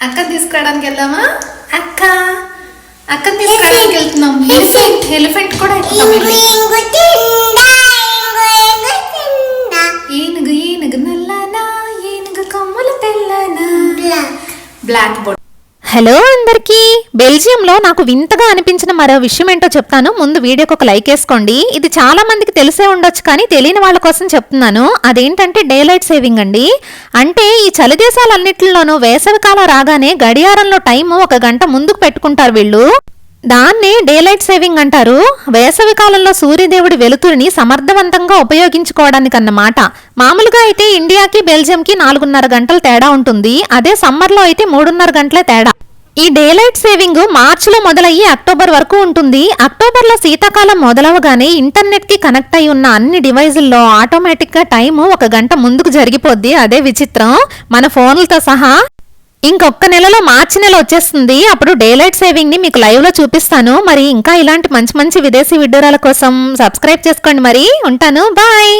అక్క తీసుకురావడానికి వెళ్దామా? అక్క అక్క తీసుకురావడానికి వెళ్తున్నాం. ఎలిఫెంట్ ఎలిఫెంట్ కూడా. ఏనుగు ఏనుగు నల్లనా? ఏనుగు కొమ్ముల తెల్లనా? బ్లాక్ బోర్డ్ హలో అందరికీ. బెల్జియంలో నాకు వింతగా అనిపించిన మరో విషయం ఏంటో చెప్తాను. ముందు వీడియోకి ఒక లైక్ వేసుకోండి. ఇది చాలా మందికి తెలిసే ఉండొచ్చు కానీ తెలియని వాళ్ళ కోసం చెప్తున్నాను. అదేంటంటే డే లైట్ సేవింగ్ అండి. అంటే ఈ చలి దేశాలన్నింటిలోనూ వేసవికాలం రాగానే గడియారంలో టైం ఒక గంట ముందుకు పెట్టుకుంటారు వీళ్ళు. దాన్నే డేలైట్ సేవింగ్ అంటారు. వేసవి కాలంలో సూర్యదేవుడి వెలుతురిని సమర్థవంతంగా ఉపయోగించుకోవడానికి అన్నమాట మామూలుగా అయితే ఇండియాకి బెల్జియంకి నాలుగున్నర గంటల తేడా ఉంటుంది. అదే సమ్మర్లో అయితే మూడున్నర గంటలే తేడా. ఈ డేలైట్ సేవింగ్ మార్చిలో మొదలయ్యి అక్టోబర్ వరకు ఉంటుంది. అక్టోబర్లో శీతాకాలం మొదలవగానే ఇంటర్నెట్కి కనెక్ట్ అయి ఉన్న అన్ని డివైజుల్లో ఆటోమేటిక్గా టైము ఒక గంట ముందుకు జరిగిపోద్ది. అదే విచిత్రం. మన ఫోన్లతో సహా ఇంకొక నెలలో మార్చి నెల వచ్చేస్తుంది. అప్పుడు డేలైట్ సేవింగ్ని మీకు లైవ్లో చూపిస్తాను. మరి ఇంకా ఇలాంటి మంచి మంచి విదేశీ విడ్డూరాల కోసం సబ్స్క్రైబ్ చేసుకోండి మరి. ఉంటాను. బాయ్!